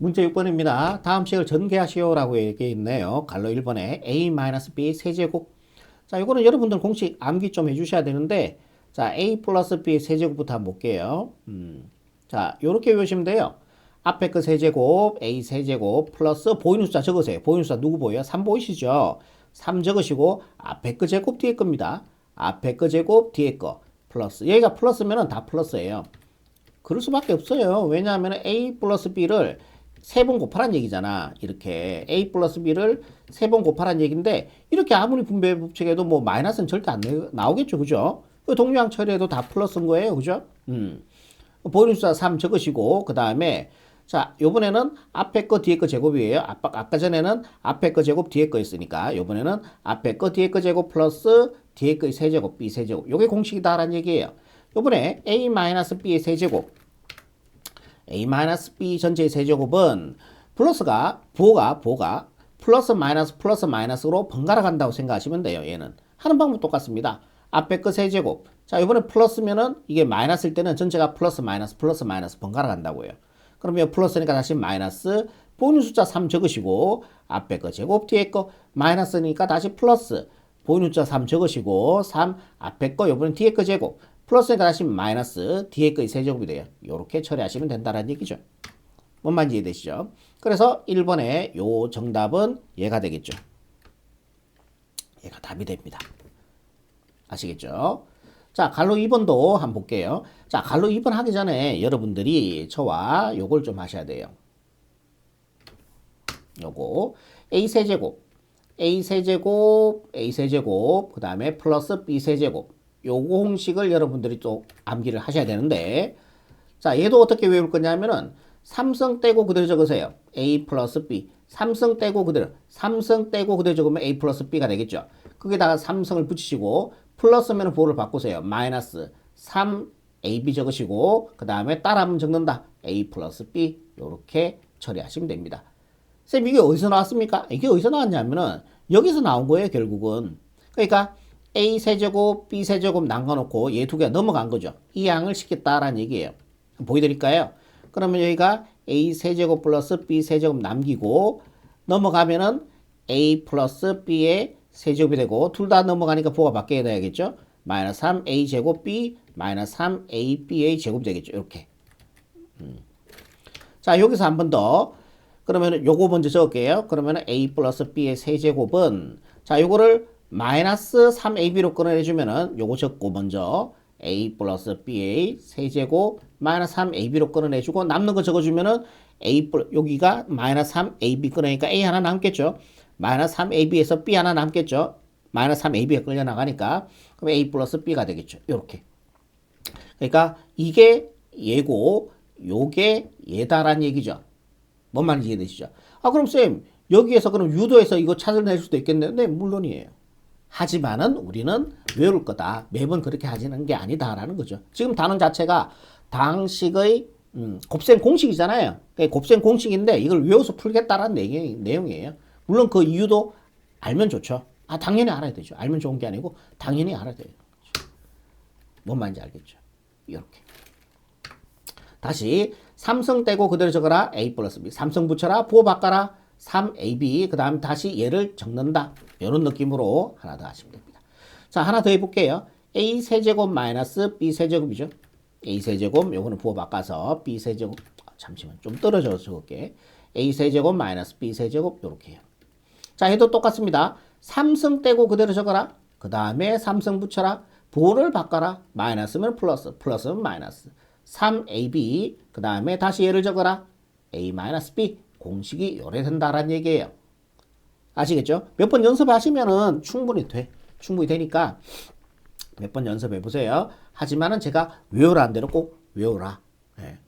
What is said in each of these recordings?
문제 6번입니다. 다음 식을 전개하시오라고 얘기해 있네요. 갈로 1번에 a-b 세제곱. 자, 이거는 여러분들 공식 암기 좀 해주셔야 되는데, 자, a 플러스 b 세제곱부터 한번 볼게요. 음, 자, 요렇게 외우시면 돼요. 앞에 그 세제곱, a 세제곱, 플러스 보이는 숫자 적으세요. 보이는 숫자 누구 보여요? 3 보이시죠? 3 적으시고, 앞에 그 제곱, 뒤에 겁니다. 앞에 그 제곱, 뒤에 거. 플러스. 여기가 플러스면은 다 플러스예요. 그럴 수밖에 없어요. 왜냐하면 a 플러스 b를 세 번 곱하란 얘기잖아. 이렇게 a 플러스 b를 세 번 곱하란 얘기인데 이렇게 아무리 분배 법칙해도 뭐 마이너스는 절대 안 나오겠죠, 그죠? 그 동량 처리해도 다 플러스인 거예요, 그죠? 음. 숫자 3 적으시고 그 다음에 자 요번에는 앞에 거 뒤에 거 제곱이에요. 아까, 아까 전에는 앞에 거 제곱 뒤에 거 있으니까 요번에는 앞에 거 뒤에 거 제곱 플러스 뒤에 거의 세제곱 b 세제곱 요게 공식이다라는 얘기예요. 요번에 a-b의 세제곱 a-b 전체의 세제곱은 플러스가 부호가 부호가 플러스 마이너스 플러스 마이너스로 번갈아 간다고 생각하시면 돼요. 얘는 하는 방법 똑같습니다. 앞에 거 세제곱 자 이번에 플러스면은 이게 마이너스일 때는 전체가 플러스 마이너스 플러스 마이너스 번갈아 간다고요. 그러면 플러스니까 다시 마이너스 보이는 숫자 3 적으시고 앞에 거 제곱 뒤에 거 마이너스니까 다시 플러스 보이는 숫자 3 적으시고 3 앞에 거 요번엔 뒤에 거 제곱 플러스니까 다시 마이너스 뒤에 거의 세제곱이 돼요. 이렇게 처리하시면 된다는 얘기죠. 뭔 말인지 이해되시죠? 그래서 1번의 요 정답은 얘가 되겠죠. 얘가 답이 됩니다. 아시겠죠? 자, 갈로 2번도 한번 볼게요. 자, 갈로 2번 하기 전에 여러분들이 저와 요걸 좀 하셔야 돼요. 요거 a 세제곱 a 세제곱 a 세제곱 그 다음에 플러스 b 세제곱 요거 공식을 여러분들이 또 암기를 하셔야 되는데 자 얘도 어떻게 외울 거냐면은 삼성 떼고 그대로 적으세요. A 플러스 b. 삼성 떼고 그대로 삼성 떼고 그대로 적으면 a 플러스 b가 되겠죠. 거기다가 삼성을 붙이시고 플러스면 보호를 바꾸세요. 마이너스 3ab 적으시고 그 다음에 따라하면 적는다. A 플러스 b 요렇게 처리하시면 됩니다. 쌤 이게 어디서 나왔습니까? 이게 어디서 나왔냐면은 여기서 나온 거예요 결국은. 그러니까 a 세제곱 b 세제곱 남겨놓고 얘 두 개가 넘어간 거죠. 이 양을 시켰다라는 얘기예요. 보여드릴까요? 그러면 여기가 a 세제곱 플러스 b 세제곱 남기고 넘어가면은 a 플러스 b의 세제곱이 되고 둘 다 넘어가니까 부호가 바뀌어야 되겠죠? 마이너스 3a 제곱 b 마이너스 3ab의 제곱 되겠죠. 이렇게. 음. 자 여기서 한 번 더. 그러면 요거 먼저 적을게요. 그러면 a 플러스 b의 세제곱은 자 요거를 마이너스 3ab로 끊어내주면은 요거 적고 먼저 a 플러스 b의 세제곱 마이너스 3ab로 끊어내주고 남는 거 적어주면은 a 플 여기가 마이너스 3ab 끊으니까 a 하나 남겠죠? 마이너스 3ab에서 b 하나 남겠죠? 마이너스 3ab가 끌려 나가니까 그럼 a 플러스 b가 되겠죠. 요렇게. 그러니까 이게 얘고 요게 얘다란 얘기죠. 뭔 말인지 이해되시죠? 아 그럼 쌤 여기에서 그럼 유도에서 이거 찾아낼 수도 있겠네요 네 물론이에요 하지만은 우리는 외울 거다. 매번 그렇게 하지는 게 아니다라는 거죠. 지금 단원 자체가 당식의 음, 곱셈 공식이잖아요. 곱셈 공식인데 이걸 외워서 풀겠다라는 내용, 내용이에요. 물론 그 이유도 알면 좋죠. 아 당연히 알아야 되죠. 알면 좋은 게 아니고 당연히 알아야 돼요. 뭔 말인지 알겠죠. 이렇게. 다시 삼성 떼고 그대로 적어라. A 플러스 B. 삼성 붙여라. 부호 바꿔라. 3AB 그 다음 다시 얘를 적는다. 이런 느낌으로 하나 더 하시면 됩니다. 자 하나 더 해볼게요. A 세제곱 마이너스 B 세제곱이죠. A 세제곱 요거는 부호 바꿔서 B 세제곱. 아, 잠시만 좀 떨어져서 적을게. A 세제곱 마이너스 B 세제곱 요렇게 해요. 자 해도 똑같습니다. 삼성 떼고 그대로 적어라. 그 다음에 삼성 붙여라. 부호를 바꿔라. 마이너스면 플러스 플러스면 마이너스. 3AB 그 다음에 다시 얘를 적어라. A 마이너스 B 공식이 요래된다라는 얘기예요. 아시겠죠? 몇 번 연습하시면은 충분히 돼. 충분히 되니까 몇 번 연습해 보세요. 하지만은 제가 외우라는 대로 꼭 외우라. 네.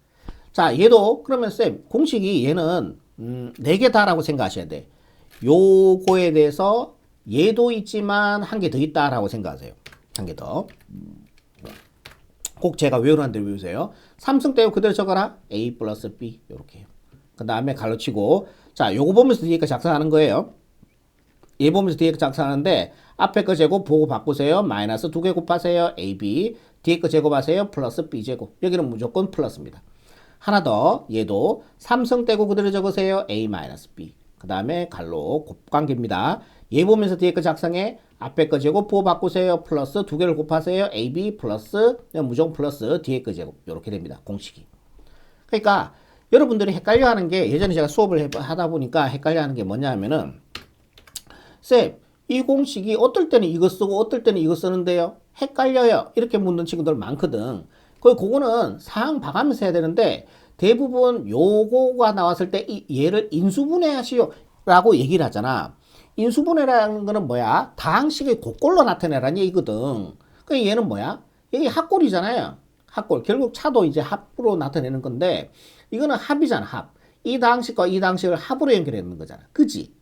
자, 얘도 그러면 쌤 공식이 얘는 음, 4개 다라고 생각하셔야 돼. 요거에 대해서 얘도 있지만 한 개 더 있다라고 생각하세요. 한 개 더. 꼭 제가 외우라는 대로 외우세요. 삼성 떼고 그대로 적어라. A 플러스 B 요렇게. 그 다음에 갈로 치고 자 요거 보면서 뒤에 거 작성하는 거예요 얘 보면서 뒤에 거 작성하는데 앞에 거 제곱 보고 바꾸세요 마이너스 두 개 곱하세요 AB 뒤에 거 제곱하세요 플러스 B제곱 여기는 무조건 플러스입니다 하나 더 얘도 삼성 떼고 그대로 적으세요. A-B. 그 다음에 갈로 곱관계입니다. 얘 보면서 뒤에 거 작성해. 앞에 거 제곱 부호 바꾸세요. 플러스 두 개를 곱하세요. AB 플러스 무조건 플러스 뒤에 거 제곱. 이렇게 됩니다. 공식이. 그러니까 여러분들이 헷갈려하는 게 예전에 제가 수업을 해- 하다 보니까 헷갈려하는 게 뭐냐 하면은 쌤, 이 공식이 어떨 때는 이거 쓰고 어떨 때는 이거 쓰는데요. 헷갈려요. 이렇게 묻는 친구들 많거든. 그 그거는 상황 봐가면서 해야 되는데 대부분 요거가 나왔을 때 이 얘를 인수분해 하시오 라고 얘기를 하잖아. 인수분해라는 거는 뭐야? 다항식의 곡골로 나타내라는 얘기거든. 그 얘는 뭐야? 이게 합골이잖아요. 합골. 결국 차도 이제 합으로 나타내는 건데 이거는 합이잖아, 합. 이 다항식과 이 다항식을 합으로 연결하는 거잖아. 그지?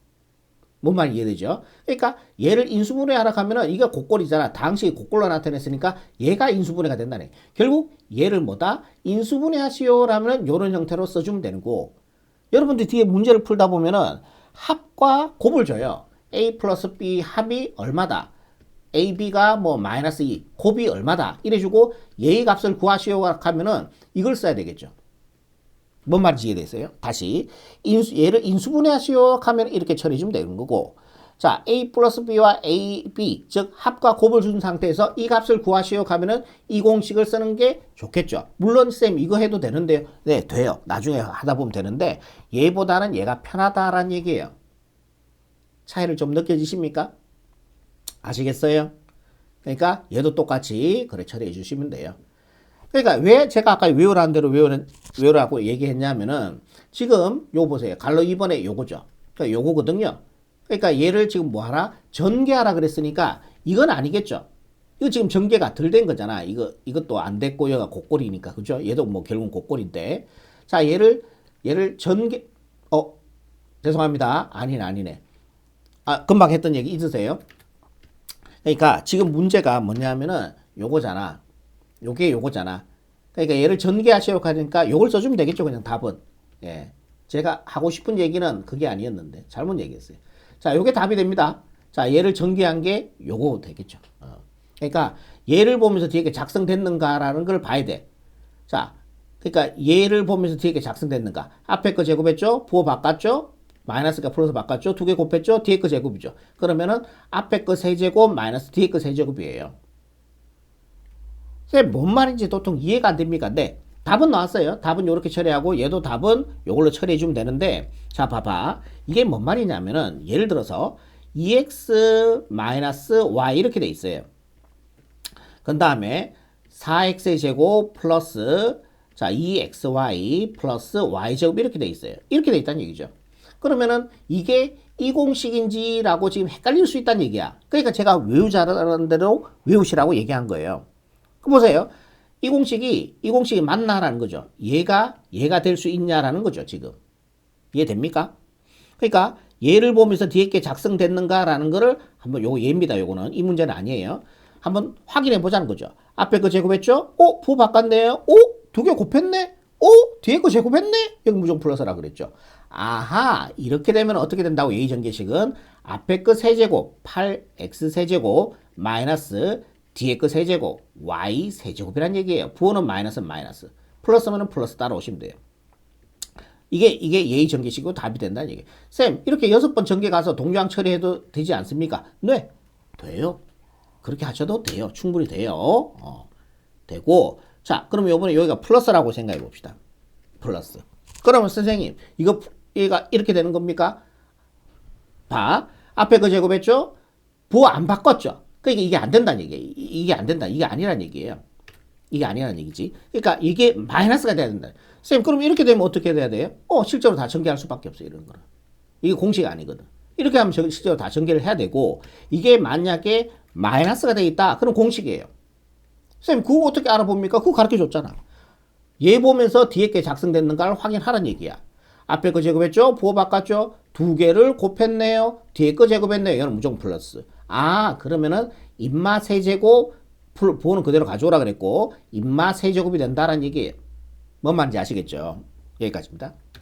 뭔 말이 이해되죠? 그러니까 얘를 인수분해 하라 하면은 이게 곡골이잖아. 당시 곡골로 나타냈으니까 얘가 인수분해가 된다네. 결국 얘를 뭐다? 인수분해 하시오라면 이런 형태로 써주면 되는 거. 여러분들 뒤에 문제를 풀다 보면은 합과 곱을 줘요. a 플러스 b 합이 얼마다? ab가 뭐 마이너스 2, 곱이 얼마다? 이래주고 얘의 값을 구하시오가 하면은 이걸 써야 되겠죠. 뭔 말인지 이해되세요? 다시 인수, 얘를 인수분해 하시오 하면 이렇게 처리해 주면 되는 거고 자 a 플러스 b와 ab 즉 합과 곱을 준 상태에서 이 값을 구하시오 하면은 이 공식을 쓰는 게 좋겠죠 물론 쌤 이거 해도 되는데요 네 돼요 나중에 하다 보면 되는데 얘보다는 얘가 편하다라는 얘기예요 차이를 좀 느껴지십니까? 아시겠어요? 그러니까 얘도 똑같이 그래 처리해 주시면 돼요 그러니까 왜 제가 아까 외우라는 대로 외우는, 외우라고 얘기했냐면은 지금 요거 보세요. 갈로 2번에 요거죠. 그러니까 요거거든요. 그러니까 얘를 지금 뭐 하라? 전개하라 그랬으니까 이건 아니겠죠. 이거 지금 전개가 덜 된 거잖아. 이거, 이것도 안 됐고 얘가 곡골이니까. 그죠? 얘도 뭐 결국 곡골인데. 자, 얘를, 얘를 전개, 어, 죄송합니다. 아니네, 아니네. 아, 금방 했던 얘기 잊으세요? 그러니까 지금 문제가 뭐냐면은 요거잖아. 요게 요거잖아. 그러니까 얘를 전개하시려고 하니까 요걸 써주면 되겠죠. 그냥 답은. 예. 제가 하고 싶은 얘기는 그게 아니었는데 잘못 얘기했어요. 자, 요게 답이 됩니다. 자, 얘를 전개한 게 요거 되겠죠. 어. 그러니까 얘를 보면서 뒤에 게 작성됐는가라는 걸 봐야 돼. 자, 그러니까 얘를 보면서 뒤에 게 작성됐는가. 앞에 거 제곱했죠? 부호 바꿨죠? 마이너스가 플러스 바꿨죠? 두 개 곱했죠? 뒤에 거 제곱이죠. 그러면은 앞에 거 세제곱 마이너스 뒤에 거 세제곱이에요. 쌤, 뭔 말인지 도통 이해가 안 됩니까? 네. 답은 나왔어요. 답은 이렇게 처리하고 얘도 답은 이걸로 처리해 주면 되는데 자 봐봐. 이게 뭔 말이냐면은 예를 들어서 2x y 이렇게 돼 있어요. 그 다음에 4x의 제곱 플러스 자 2xy 플러스 y제곱 이렇게 돼 있어요. 이렇게 돼 있다는 얘기죠. 그러면은 이게 이 공식인지라고 지금 헷갈릴 수 있다는 얘기야. 그러니까 제가 외우자라는 대로 외우시라고 얘기한 거예요. 그 보세요. 이 공식이 이 공식이 맞나라는 거죠. 얘가 얘가 될 수 있냐라는 거죠, 지금. 이해됩니까? 그러니까 얘를 보면서 뒤에 게 작성됐는가라는 거를 한번 요거 얘입니다. 요거는 이 문제는 아니에요. 한번 확인해 보자는 거죠. 앞에 거 제곱했죠? 어, 부호 바꿨네요. 어, 두개 곱했네. 어, 뒤에 거 제곱했네. 여기 무조건 플러스라 그랬죠. 아하, 이렇게 되면 어떻게 된다고 예의 전개식은 앞에 거 세제곱 8x 세제곱 마이너스 뒤에 거 세제곱 y 세제곱이란 얘기예요. 부호는 마이너스 마이너스. 플러스면 플러스 따라오시면 돼요. 이게 이게 예의 전개식이고 답이 된다는 얘기예요. 쌤, 이렇게 여섯 번 전개 가서 동량 처리해도 되지 않습니까? 네. 돼요. 그렇게 하셔도 돼요. 충분히 돼요. 어. 되고 자, 그러면 요번에 여기가 플러스라고 생각해 봅시다. 플러스. 그러면 선생님, 이거 얘가 이렇게 되는 겁니까? 봐. 앞에 거 제곱했죠? 부호 안 바꿨죠? 그러니까 이게 안 된다는 얘기예요. 이- 이게 안 된다. 이게 아니란 얘기예요. 이게 아니라는 얘기지. 그러니까 이게 마이너스가 돼야 된다. 쌤, 그럼 이렇게 되면 어떻게 돼야 돼요? 어, 실제로 다 전개할 수밖에 없어요. 이런 거는. 이게 공식이 아니거든. 이렇게 하면 저- 실제로 다 전개를 해야 되고, 이게 만약에 마이너스가 돼 있다. 그럼 공식이에요. 쌤, 그거 어떻게 알아봅니까? 그거 가르쳐 줬잖아. 얘 보면서 뒤에 게 작성됐는가를 확인하라는 얘기야. 앞에 거 제곱했죠? 부호 바꿨죠? 두 개를 곱했네요. 뒤에 거 제곱했네요. 이거는 무조건 플러스. 아, 그러면은 인마 세제곱 풀- 부호는 그대로 가져오라 그랬고 인마 세제곱이 된다라는 얘기예요. 뭔 말인지 아시겠죠? 여기까지입니다.